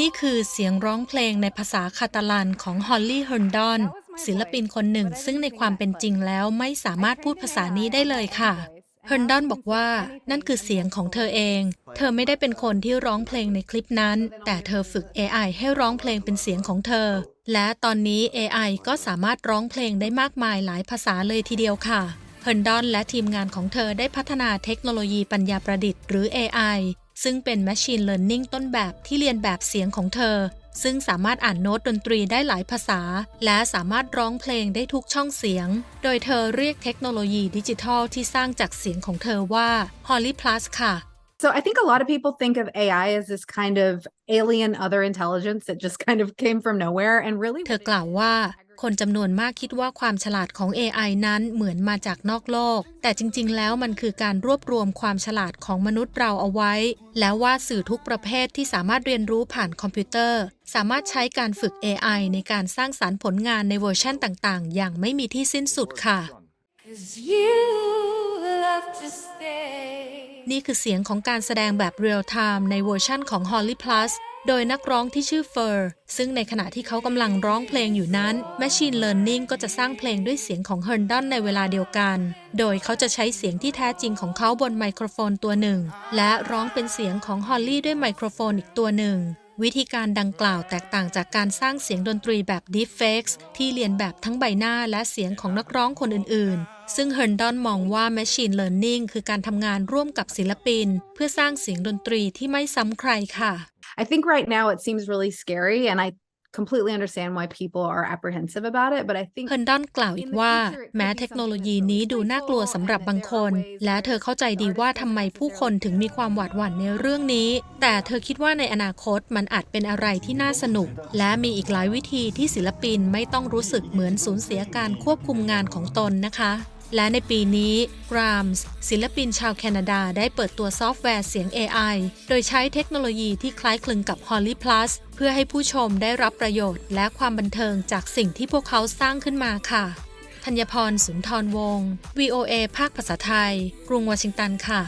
นี่คือเสียงร้องเพลงในภาษาคาตาลันของฮอลลี่เฮนดอนศิลปินคนหนึ่งซึ่งในความเป็นจริงแล้วไม่สามารถพูดภาษานี้ได้เลยค่ะเฮนดอนบอกว่านั่นคือเสียงของเธอเอง เธอไม่ได้เป็นคนที่ร้องเพลงในคลิปนั้น แต่เธอฝึก AI ให้ร้องเพลงเป็นเสียงของเธอ และตอนนี้ AI ก็สามารถร้องเพลงได้มากมายหลายภาษาเลยทีเดียวค่ะ เฮิร์นดอนและทีมงานของเธอได้พัฒนาเทคโนโลยีปัญญาประดิษฐ์หรือ AI ซึ่งเป็น Machine Learning ต้นแบบที่เรียนแบบเสียงของเธอ ซึ่งสามารถอ่านโน้ตดนตรีได้หลายภาษา และสามารถร้องเพลงได้ทุกช่องเสียง โดยเธอเรียกเทคโนโลยีดิจิทัลที่สร้างจากเสียงของเธอว่า Holly Plus ค่ะ So I think a lot of people think of AI as this kind of alien other intelligence that just kind of came from nowhere and really เธอกล่าวว่า คนจำนวนมากคิดว่าความฉลาดของ AI นั้นเหมือนมาจากนอกโลก แต่จริง ๆ แล้วมันคือการรวบรวมความฉลาดของมนุษย์เราเอาไว้ แล้วว่าสื่อทุกประเภทที่สามารถเรียนรู้ผ่านคอมพิวเตอร์ สามารถใช้การฝึก AI ในการสร้างสารรค์ผลงานในเวอร์ชันต่าง ๆ อย่างไม่มีที่สิ้นสุดค่ะ นี่คือเสียงของการแสดงแบบเรียลไทม์ในเวอร์ชั่นของ Holly Plus โดยนักร้องที่ชื่อเฟอร์ ซึ่งในขณะที่เขากำลังร้องเพลงอยู่นั้น Machine Learning ก็จะสร้างเพลงด้วยเสียงของเฮิร์ดอนในเวลาเดียวกัน โดยเขาจะใช้เสียงที่แท้จริงของเขาบนไมโครโฟนตัวหนึ่ง และร้องเป็นเสียงของฮอลลี่ด้วยไมโครโฟนอีกตัวหนึ่ง วิธีการดังกล่าวแตกต่างจากการสร้างเสียงดนตรีแบบ Deepfakes ที่เรียนแบบทั้งใบหน้าและเสียงของนักร้องคนอื่น ๆ ซึ่งเฮิร์นดอนมองว่า Machine Learning คือการทำงานร่วมกับศิลปิน เพื่อสร้างเสียงดนตรีที่ไม่ซ้ำใครค่ะ I think right now it seems really scary and I completely understand why people are apprehensive about it but I think เฮิร์นดอนกล่าวอีกว่า แม้เทคโนโลยีนี้ดูน่ากลัวสำหรับบางคน และเธอเข้าใจดีว่าทำไมผู้คนถึงมีความหวาดหวั่นในเรื่องนี้ แต่เธอคิดว่าในอนาคตมันอาจเป็นอะไรที่น่าสนุก และมีอีกหลายวิธีที่ศิลปินไม่ต้องรู้สึกเหมือนสูญเสียการควบคุมงานของตนนะคะ และในปีนี้ Grams ศิลปินชาวแคนาดาได้เปิดตัวซอฟต์แวร์เสียง AI โดยใช้เทคโนโลยีที่คล้ายคลึงกับ Holly Plus เพื่อให้ผู้ชมได้รับประโยชน์ และความบันเทิงจากสิ่งที่พวกเขาสร้างขึ้นมาค่ะธัญพรสุนทรวงศ์ VOA ภาคภาษาไทย กรุงวอชิงตันค่ะ